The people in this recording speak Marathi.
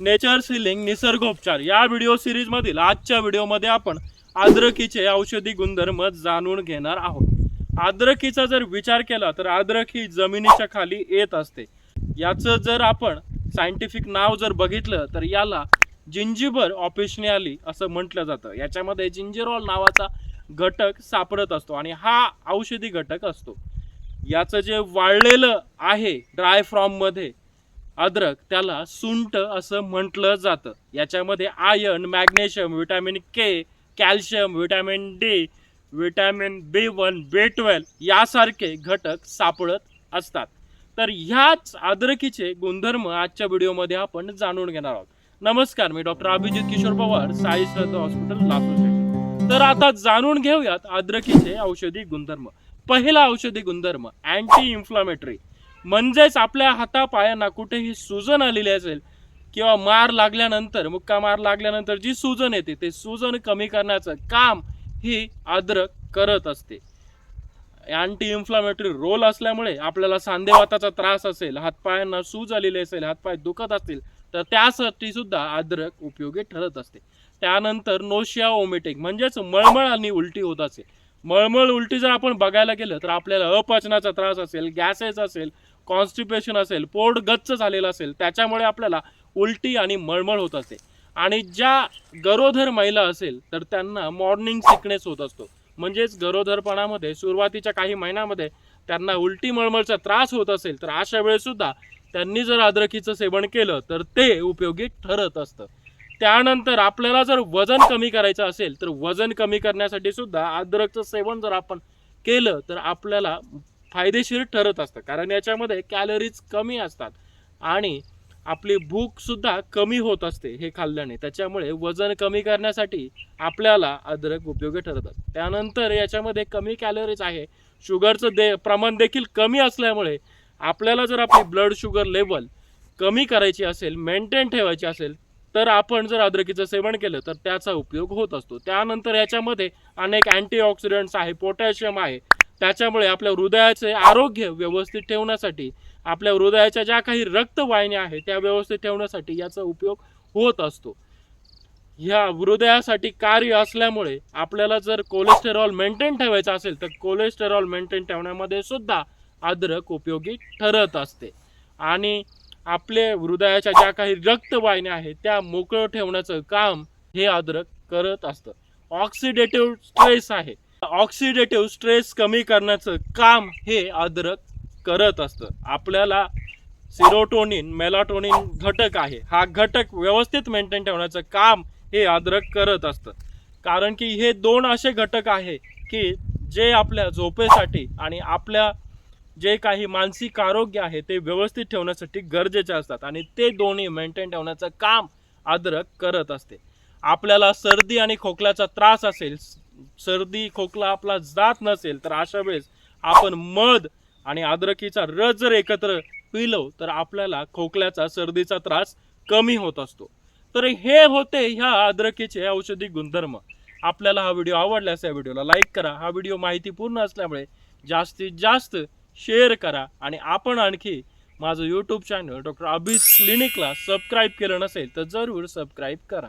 नेचर सिलिंग निसर्गोपचार. या व्हिडिओ सिरीजमधील आजच्या व्हिडिओमध्ये आपण आद्रकीचे औषधी गुणधर्म जाणून घेणार आहोत. आद्रकीचा जर विचार केला तर आद्रक ही जमिनीच्या खाली येत असते. याचं जर आपण सायंटिफिक नाव जर बघितलं तर याला जिंजिबर ऑपिशनियाली असं म्हटलं जातं. याच्यामध्ये जिंजिरॉल नावाचा घटक सापडत असतो आणि हा औषधी घटक असतो. याचं जे वाळलेलं आहे ड्रायमध्ये अद्रक त्याला सुंट असं म्हटलं जातं. याच्यामध्ये iron magnesium vitamin K calcium vitamin D vitamin B one B twelve यासारखे घटक सापडत असतात. तर ह्याच अद्रकीचे गुणधर्म आजच्या व्हिडिओमध्ये आपण जाणून घेणार आहोत. नमस्कार मी डॉक्टर अभिजित किशोर पवार साई श्रद्धा हॉस्पिटल लातूर तर आता जाणून घेऊयात अद्रकीचे औषधी गुणधर्म. पहिला औषधी गुणधर्म अँटी इन्फ्लामेटरी म्हणजेच आपल्या हातापायांना कुठेही सूजन आलेली असेल किंवा मार लागल्यानंतर मुक्का मार लागल्यानंतर जी सूजन येते ते सूजन कमी करण्याचं काम ही आद्रक करत असते. अँटी इन्फ्लामेटरी रोल असल्यामुळे आपल्याला सांधेवाताचा त्रास असेल हातपायांना सूज आलेली असेल हातपाय दुखत असतील तर त्यासाठी सुद्धा आद्रक उपयोगी ठरत असते. त्यानंतर नोशिया ओमेटिक म्हणजेच मळमळ आणि उलटी होत असेल मळमळ उलटी जर आपण बघायला गेलं तर आपल्याला अपचनाचा त्रास असेल गॅसेस असेल कॉन्स्टिपेशन असेल पोट गच्च झालेलं असेल त्याच्यामुळे आपल्याला उलटी आणि मळमळ होत असते. आणि ज्या गरोदर महिला असेल तर त्यांना मॉर्निंग सिकनेस होत असतो. म्हणजेच गरोदरपणामध्ये सुरुवातीच्या काही महिन्यामध्ये त्यांना उलटी मळमळचा त्रास होत असेल तर अशा वेळेसुद्धा त्यांनी जर अद्रकीचं सेवन केलं तर ते उपयोगी ठरत असतं. त्यानंतर आपल्याला जर वजन कमी करायचं असेल तर वजन कमी करण्यासाठी सुद्धा अद्रकचं सेवन जर आपण केलं तर आपल्याला फायदेशीर ठरत असतं. कारण याच्यामध्ये कॅलरीज कमी असतात. आणि आपली भूकसुद्धा कमी होत असते हे खाल्ल्याने. त्याच्यामुळे वजन कमी करण्यासाठी आपल्याला अद्रक उपयोगी ठरत असतं त्यानंतर याच्यामध्ये कमी कॅलरीज आहे. शुगरचं दे प्रमाण देखील कमी असल्यामुळे आपल्याला जर आपली ब्लड शुगर लेवल कमी करायची असेल मेंटेन ठेवायची असेल तर आपण जर अद्रकीचं सेवन केलं तर त्याचा उपयोग होत असतो. त्यानंतर याच्यामध्ये अनेक अँटीऑक्सिडंट्स आहे पोटॅशियम आहे त्याच्यामुळे आपल्या हृदयाचे आरोग्य व्यवस्थित ठेवण्यासाठी आपल्या हृदयाच्या ज्या काही रक्तवाहिन्या आहेत त्या व्यवस्थित ठेवण्यासाठी याचा उपयोग होत असतो. ह्या हृदयासाठी कार्य असल्यामुळे आपल्याला जर कोलेस्टेरॉल मेंटेन ठेवायचं असेल तर कोलेस्टेरॉल मेंटेन ठेवण्यामध्ये सुद्धा अद्रक उपयोगी ठरत असते. आणि आपले हृदयाच्या ज्या काही रक्तवाहिन्या आहेत त्या मोकळं ठेवण्याचं काम हे अद्रक करत असतं. ऑक्सिडेटिव्ह स्ट्रेस आहे. ऑक्सिडेटिव्ह स्ट्रेस कमी करण्याचं काम हे अद्रक करत असतं. आपल्याला सिरोटोनिन मेलाटोनिन घटक आहे. हा घटक व्यवस्थित मेंटेन ठेवण्याचं काम हे अद्रक करत असतं. कारण की हे दोन असे घटक आहे की जे आपल्या झोपेसाठी आणि आपल्या जे काही मानसिक आरोग्य आहे ते व्यवस्थित ठेवण्यासाठी गरजेचे असतात आणि ते दोन्ही मेंटेन ठेवण्याचं काम अद्रक करत असते. आपल्याला सर्दी आणि खोकल्याचा त्रास असेल सर्दी खोकला आपला जात नसेल तर अशा वेळेस आपण मध आणि अद्रकीचा रस जर एकत्र पिलो तर आपल्याला खोकल्याचा सर्दीचा त्रास कमी होत असतो. तर हे होते ह्या अद्रकीचे औषधी गुणधर्म. आपल्याला हा व्हिडिओ आवडल्यास या व्हिडिओला लाईक करा. हा व्हिडिओ माहितीपूर्ण असल्यामुळे जास्तीत जास्त शेअर करा आणि आपण आणखी माझं यूट्यूब चॅनल डॉक्टर अभिज क्लिनिकला सबस्क्राईब केलं नसेल तर जरूर सबस्क्राईब करा.